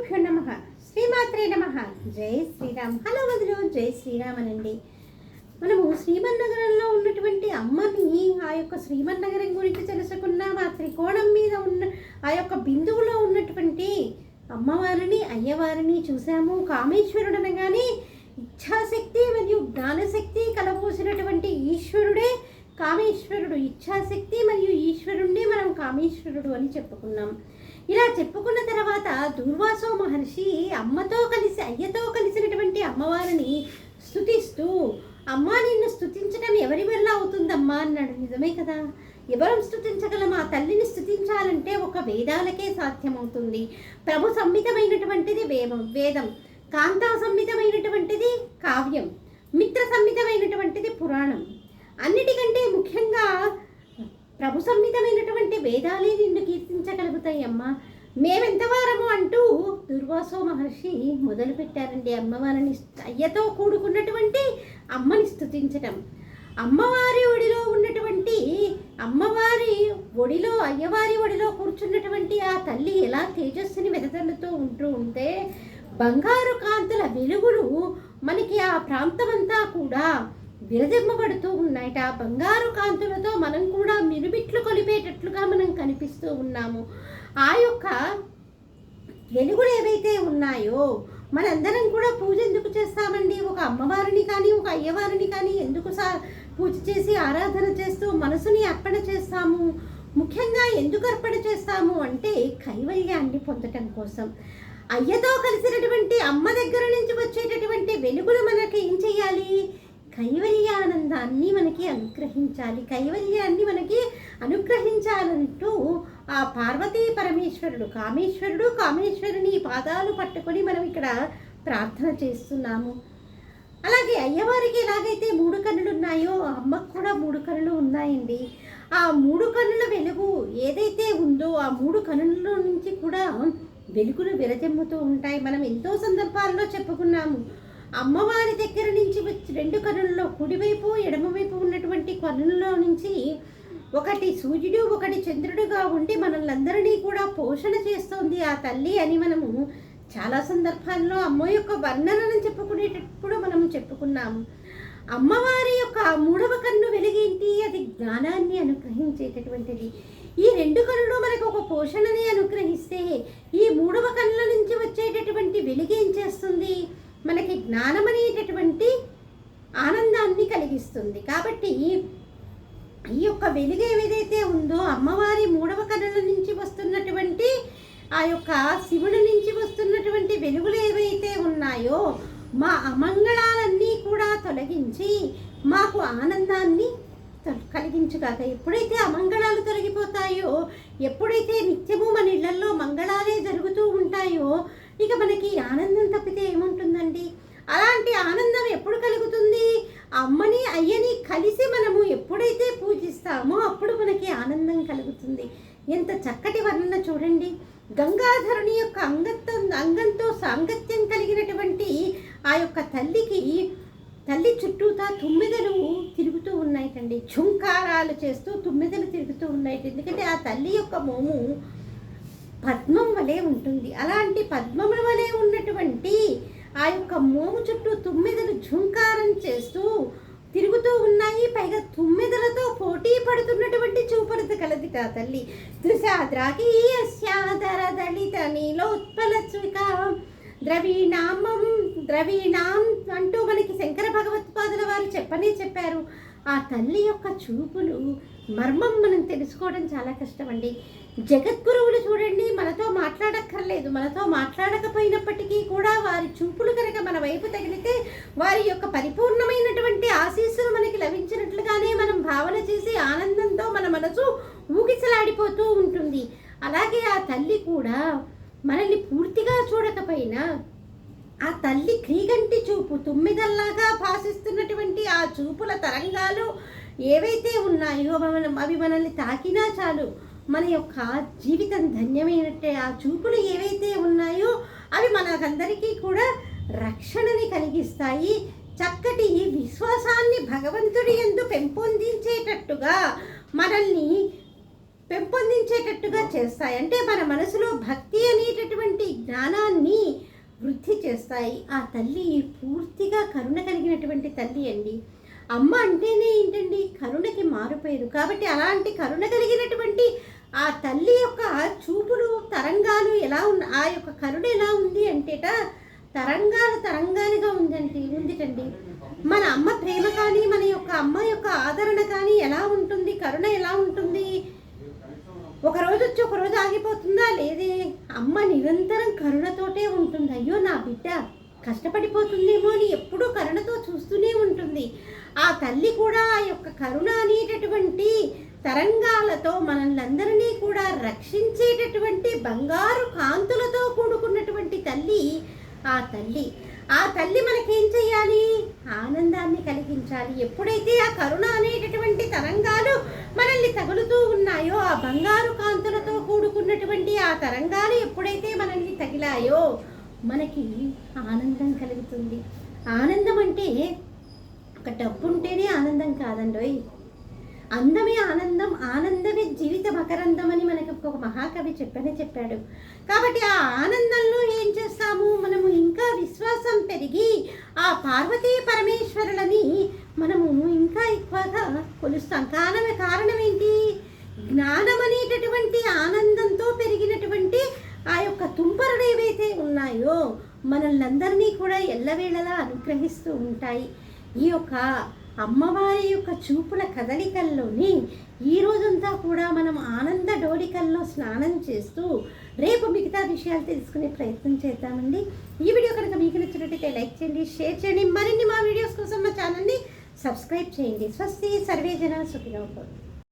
గురుభ్యో నమ. శ్రీమాత్రే నమ. జై శ్రీరామ్. హలో వదిలో జై శ్రీరామ్ అనండి మనము శ్రీమన్నగరంలో ఉన్నటువంటి అమ్మని ఆ యొక్క శ్రీమన్నగరం గురించి తెలుసుకున్నాం ఆ త్రికోణం మీద ఉన్న ఆ యొక్క బిందువులో ఉన్నటువంటి అమ్మవారిని అయ్యవారిని చూసాము కామేశ్వరుడు అనగానే ఇచ్ఛాశక్తి మరియు జ్ఞానశక్తి కలబోసినటువంటి ఈశ్వరుడే కామేశ్వరుడు. ఇచ్ఛాశక్తి మరియు ఈశ్వరుణ్ణి మనం కామేశ్వరుడు అని చెప్పుకున్నాం. ఇలా చెప్పుకున్న తర్వాత దుర్వాసో మహర్షి అమ్మతో కలిసి అయ్యతో కలిసినటువంటి అమ్మవారిని స్తుతిస్తూ అమ్మా నిన్ను స్తుతించడం ఎవరి వల్ల అవుతుందమ్మా? అన్నాడు. నిజమే కదా. ఎవరం స్థుతించగలం ఆ తల్లిని స్థుతించాలంటే ఒక వేదాలకే సాధ్యమవుతుంది. ప్రభు సంహితమైనటువంటిది వేదం. వేదం. కాంతా సంహితమైనటువంటిది కావ్యం. మిత్ర సంహితమైనటువంటిది పురాణం. అన్నిటికంటే ప్రభు సంహితమైనటువంటి వేదాలే నిన్ను కీర్తించగలుగుతాయి అమ్మ మేమెంతవారము అంటూ దుర్వాసో మహర్షి మొదలుపెట్టారండి అమ్మవారిని అయ్యతో కూడుకున్నటువంటి అమ్మని స్థుతించటం అమ్మవారి ఒడిలో ఉన్నటువంటి అమ్మవారి ఒడిలో అయ్యవారి ఒడిలో కూర్చున్నటువంటి ఆ తల్లి ఎలా తేజస్సుని వెదజల్లుతూ ఉంటూ ఉంటే బంగారు కాంతుల వెలుగులు మనకి ఆ ప్రాంతమంతా కూడా విరజిమ్మబడుతూ ఉన్నాయట ఆ బంగారు కాంతులతో మనం కూడా మిరుమిట్లు కొలిపేటట్లుగా మనం కనిపిస్తూ ఉన్నాము. ఆ యొక్క వెలుగులు ఏవైతే ఉన్నాయో మనందరం కూడా పూజ ఎందుకు చేస్తామండి? ఒక అమ్మవారిని కానీ ఒక అయ్యవారిని కానీ ఎందుకు సా పూజ చేసి ఆరాధన చేస్తూ మనసుని అర్పణ చేస్తాము? ముఖ్యంగా ఎందుకు అర్పణ చేస్తాము అంటే కైవల్యాన్ని పొందటం కోసం. అయ్యతో కలిసినటువంటి అమ్మ దగ్గర నుంచి వచ్చేటటువంటి వెలుగులు మనకి ఏం చేయాలి కైవల్యానందాన్ని మనకి అనుగ్రహించాలి. కైవల్యాన్ని మనకి అనుగ్రహించాలంటూ ఆ పార్వతీ పరమేశ్వరుడు కామేశ్వరుడు కామేశ్వరుని పాదాలు పట్టుకొని మనం ఇక్కడ ప్రార్థన చేస్తున్నాము. అలాగే అయ్యవారికి ఎలాగైతే మూడు కన్నులు ఉన్నాయో అమ్మకు కూడా మూడు కన్నులు ఉన్నాయండి. ఆ మూడు కన్నుల వెలుగు ఏదైతే ఉందో ఆ మూడు కన్నుల నుంచి కూడా వెలుగులు విరజమ్ముతూ ఉంటాయి. మనం ఎంతో సందర్భాల్లో చెప్పుకున్నాము. అమ్మవారి దగ్గర నుంచి వచ్చి రెండు కనుల్లో కుడివైపు ఎడమవైపు ఉన్నటువంటి కనుల్లో నుంచి ఒకటి సూర్యుడు ఒకటి చంద్రుడుగా ఉండి మనల్ని కూడా పోషణ చేస్తోంది ఆ తల్లి అని మనము చాలా సందర్భాల్లో అమ్మ యొక్క వర్ణనను చెప్పుకునేటప్పుడు మనం చెప్పుకున్నాము. అమ్మవారి యొక్క మూడవ కన్ను వెలిగేంటి అది జ్ఞానాన్ని అనుగ్రహించేటటువంటిది. ఈ రెండు కన్నులు మనకు ఒక పోషణని అనుగ్రహిస్తే ఈ మూడవ కన్నుల నుంచి వచ్చేటటువంటి వెలుగేం చేస్తుంది? మనకి జ్ఞానం అనేటటువంటి ఆనందాన్ని కలిగిస్తుంది. కాబట్టి ఈ యొక్క వెలుగు ఏదైతే ఉందో అమ్మవారి మూడవ కన్నుల నుంచి వస్తున్నటువంటి ఆ యొక్క శివుడి నుంచి వస్తున్నటువంటి వెలుగులు ఏవైతే ఉన్నాయో మా అమంగళాలన్నీ కూడా తొలగించి మాకు ఆనందాన్ని కలిగించుగాక ఎప్పుడైతే అమంగళాలు తొలగిపోతాయో ఎప్పుడైతే నిత్యము మన ఇళ్ళలో మంగళాలే జరుగుతూ ఉంటాయో ఇక మనకి ఆనందం తప్పితే ఏముంటుందండి? అలాంటి ఆనందం ఎప్పుడు కలుగుతుంది? అమ్మని అయ్యని కలిసి మనము ఎప్పుడైతే పూజిస్తామో అప్పుడు మనకి ఆనందం కలుగుతుంది. ఎంత చక్కటి వర్ణన చూడండి. గంగాధరుని యొక్క అంగత్వం అంగంతో సాంగత్యం కలిగినటువంటి ఆ యొక్క తల్లికి తల్లి చుట్టూతా తుమ్మిదలు తిరుగుతూ ఉన్నాయిటండి. ఝుంకారాలు చేస్తూ తుమ్మిదలు తిరుగుతూ ఉన్నాయి ఎందుకంటే ఆ తల్లి యొక్క మోము పద్మం వలె ఉంటుంది. అలాంటి పద్మముల వలె ఉన్నటువంటి ఆ యొక్క మోము చుట్టూ తుమ్మిదలు ఝుంకారం చేస్తూ తిరుగుతూ ఉన్నాయి. పైగా తుమ్మిదలతో పోటీ పడుతున్నటువంటి చూపరత కలది ఆ తల్లి. దృశాద్రాకీయస్యాదర దళిత నీలోత్పలత్విక ద్రవీణామం ద్రవీణాం అంటూ మనకి శంకర భగవత్పాదుల వారు చెప్పనే చెప్పారు. ఆ తల్లి యొక్క చూపులు మర్మం మనం తెలుసుకోవడం చాలా కష్టమండి. జగద్గురువులు చూడండి మనతో మాట్లాడక్కర్లేదు. మనతో మాట్లాడకపోయినప్పటికీ కూడా వారి చూపులు కనుక మన వైపు తగిలితే వారి యొక్క పరిపూర్ణమైనటువంటి ఆశీస్సులు మనకి లభించినట్లుగానే మనం భావన చేసి ఆనందంతో మన మనసు ఊగిసలాడిపోతూ ఉంటుంది. అలాగే ఆ తల్లి కూడా మనల్ని పూర్తిగా చూడకపోయినా ఆ తల్లి క్రీగంటి చూపు తుమ్మిదల్లాగా భాసిస్తున్నటువంటి ఆ చూపుల తరంగాలు ఏవైతే ఉన్నాయో మనం అవి మనల్ని తాకినా చాలు. మన యొక్క జీవితం ధన్యమైనట్టే ఆ చూపులు ఏవైతే ఉన్నాయో అవి మనకందరికీ కూడా రక్షణని కలిగిస్తాయి. చక్కటి విశ్వాసాన్ని భగవంతుడి ఎందు పెంపొందించేటట్టుగా మనల్ని పెంపొందించేటట్టుగా చేస్తాయి. అంటే మన మనసులో భక్తి అనేటటువంటి జ్ఞానాన్ని వృద్ధి చేస్తాయి. ఆ తల్లి పూర్తిగా కరుణ కలిగినటువంటి తల్లి అండి. అమ్మ అంటేనే ఏంటండి? కరుణకి మారుపోయారు కాబట్టి అలాంటి కరుణ కలిగినటువంటి ఆ తల్లి యొక్క చూపులు తరంగాలు ఎలా ఉన్న ఆ యొక్క కరుణ ఎలా ఉంది అంటేట తరంగాలు తరంగాలుగా ఉందండి ఉందిటండి. మన అమ్మ ప్రేమ కానీ మన యొక్క అమ్మ యొక్క ఆదరణ కానీ ఎలా ఉంటుంది కరుణ ఎలా ఉంటుంది? ఒక రోజు వచ్చి ఒక రోజు ఆగిపోతుందా? లేదే. అమ్మ నిరంతరం కరుణతోటే ఉంటుంది. అయ్యో నా బిడ్డ కష్టపడిపోతుందేమో అని ఎప్పుడూ కరుణతో చూస్తూనే ఉంటుంది. ఆ తల్లి కూడా ఆ యొక్క కరుణ అనేటటువంటి తరంగాలతో మనల్ని కూడా రక్షించేటటువంటి బంగారు కాంతులతో కూడుకున్నటువంటి తల్లి ఆ తల్లి. ఆ తల్లి మనకేం చేయాలి ఆనందాన్ని కలిగించాలి. ఎప్పుడైతే ఆ కరుణ అనేటటువంటి తరంగాలు మనల్ని తగులుతూ ఉన్నాయో ఆ బంగారు కాంతులతో కూడుకున్నటువంటి ఆ తరంగాలు ఎప్పుడైతే మనల్ని తగిలాయో మనకి ఆనందం కలుగుతుంది. ఆనందం అంటే ఒక డబ్బు ఉంటేనే ఆనందం కాదండోయ్. అందమే ఆనందం ఆనందమే జీవిత మకరందం అని మనకి ఒక మహాకవి చెప్పనే చెప్పాడు. కాబట్టి ఆ ఆనందంలో ఏం చేస్తాము? మనము ఇంకా విశ్వాసం పెరిగి ఆ పార్వతీ పరమేశ్వరులని మనము ఇంకా ఎక్కువగా కొలుస్తాం. కారణం కారణం ఏంటి జ్ఞానం అనేటటువంటి ఆనందంతో పెరిగినటువంటి ఆ యొక్క తుంపరులు ఏవైతే ఉన్నాయో మనల్ని అందరినీ కూడా ఎల్లవేళలా అనుగ్రహిస్తూ ఉంటాయి. ఈ యొక్క అమ్మవారి యొక్క చూపుల కదలికల్లోని ఈ రోజంతా కూడా మనం ఆనంద డోలికల్లో స్నానం చేస్తూ రేపు మిగతా విషయాలు తెలుసుకునే ప్రయత్నం చేద్దామండి. ఈ వీడియో కనుక మీకు నచ్చినట్టయితే లైక్ చేయండి షేర్ చేయండి. మరిన్ని మా వీడియోస్ కోసం మా ఛానల్ని సబ్స్క్రైబ్ చేయండి. స్వస్తి సర్వేజన సుఖిగా ఉంటుంది